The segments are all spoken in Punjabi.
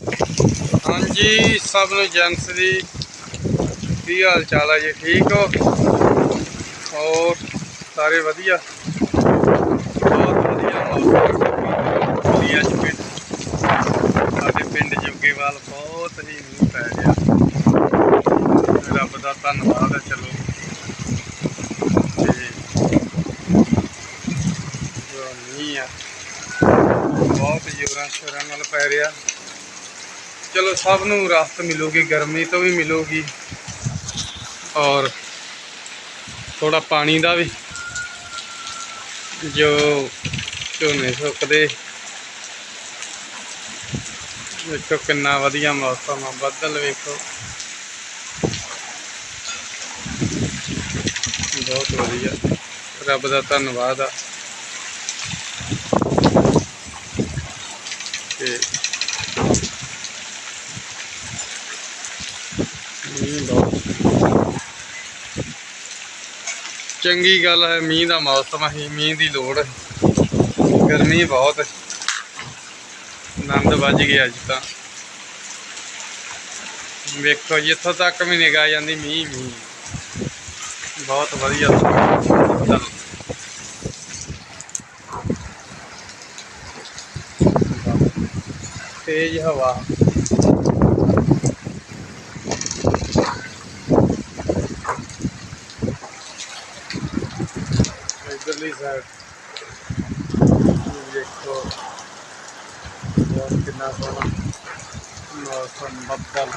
ਹਾਂਜੀ, ਸਭ ਨੂੰ ਜੈਂਟਸ ਕੀ ਹਾਲ ਚਾਲ ਹੈ ਜੀ? ਠੀਕ ਹੋ? ਹੋਰ, ਸਾਰੇ ਵਧੀਆ? ਬਹੁਤ ਵਧੀਆ ਮੌਸਮ ਸੀ ਅੱਜ ਪਿੰਡ। ਸਾਡੇ ਪਿੰਡ ਜੋਗੇਵਾਲ ਬਹੁਤ ਹੀ ਮੀਂਹ ਪੈ ਰਿਹਾ ਰੱਬ ਦਾ ਧੰਨਵਾਦ ਹੈ, ਚਲੋ। ਤੇ ਜੋ ਮੀਂਹ ਆ, ਬਹੁਤ ਜ਼ੋਰਾਂ ਸ਼ੋਰਾਂ ਨਾਲ ਪੈ ਰਿਹਾ। ਚਲੋ ਸਭ ਨੂੰ ਰਾਹਤ ਮਿਲੂਗੀ, ਗਰਮੀ ਤੋਂ ਵੀ ਮਿਲੂਗੀ। ਔਰ ਥੋੜਾ ਪਾਣੀ ਦਾ ਵੀ, ਜੋ ਝੋਨੇ ਸੁੱਕਦੇ। ਵੇਖੋ ਕਿੰਨਾ ਵਧੀਆ ਮੌਸਮ ਆ, ਬੱਦਲ ਵੇਖੋ। ਬਹੁਤ ਵਧੀਆ। ਰੱਬ ਦਾ ਧੰਨਵਾਦ ਆ ਤੇ ਮੀਂਹ ਬਹੁਤ ਚੰਗੀ ਗੱਲ ਹੈ, ਮੀਂਹ ਦਾ ਮੌਸਮ ਹੈ, ਮੀਂਹ ਦੀ ਲੋੜ ਹੈ। ਗਰਮੀ ਬਹੁਤ ਹੈ। ਆਨੰਦ ਵੱਜ ਗਿਆ ਅੱਜ ਤਾਂ। ਵੇਖੋ ਜਿੱਥੋਂ ਤੱਕ ਵੀ ਨਿਗਾਹ ਜਾਂਦੀ, ਮੀਂਹ ਮੀਂਹ। ਬਹੁਤ ਵਧੀਆ। ਚੱਲ ਤੇਜ਼ ਹਵਾ। ਇਧਰਲੀ ਸਾਈਡ ਦੇਖੋ ਬਹੁਤ ਕਿੰਨਾ ਸੋਹਣਾ ਮੌਸਮ ਬੱਦਲ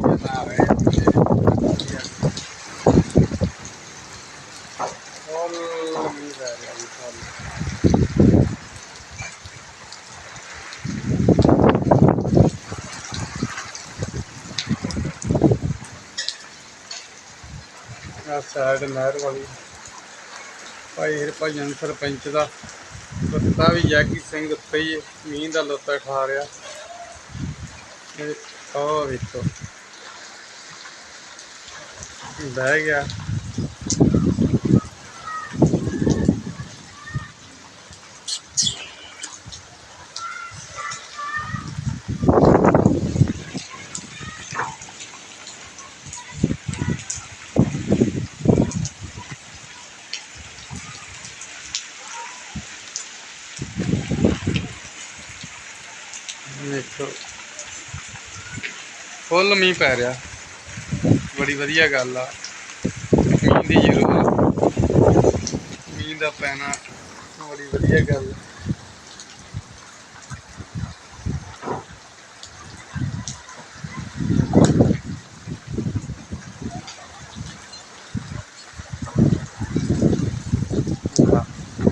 ਬਣਾ ਰਹੇ ਆ ਫੁੱਲ ਮੀਂਹ ਪੈ ਰਿਹਾ ਜੀ ਫੁੱਲ ਆ ਸਾਈਡ ਨਹਿਰ ਵਾਲੀ। ਭਾਈ ਹਰਭਜਨ ਸਰਪੰਚ ਦਾ ਲੱਤਾ ਵੀ ਜੈਕੀ ਸਿੰਘ ਉੱਤੇ ਹੀ ਮੀਂਹ ਦਾ ਲੁੱਤ ਉਠਾ ਰਿਹਾ। ਇਹ ਉਹ ਵੇਖੋ ਬਹਿ ਗਿਆ। ਵੇਖੋ ਫੁੱਲ ਮੀਂਹ ਪੈ ਰਿਹਾ। ਬੜੀ ਵਧੀਆ ਗੱਲ ਆ। ਮੀਂਹ ਦੀ ਜ਼ਰੂਰਤ ਮੀਂਹ ਦਾ ਪੈਣਾ ਬੜੀ ਵਧੀਆ ਗੱਲ ਆ।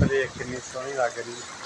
ਦੇਖ ਕਿੰਨੀ ਸੋਹਣੀ ਲੱਗ ਰਹੀ। ਹੈ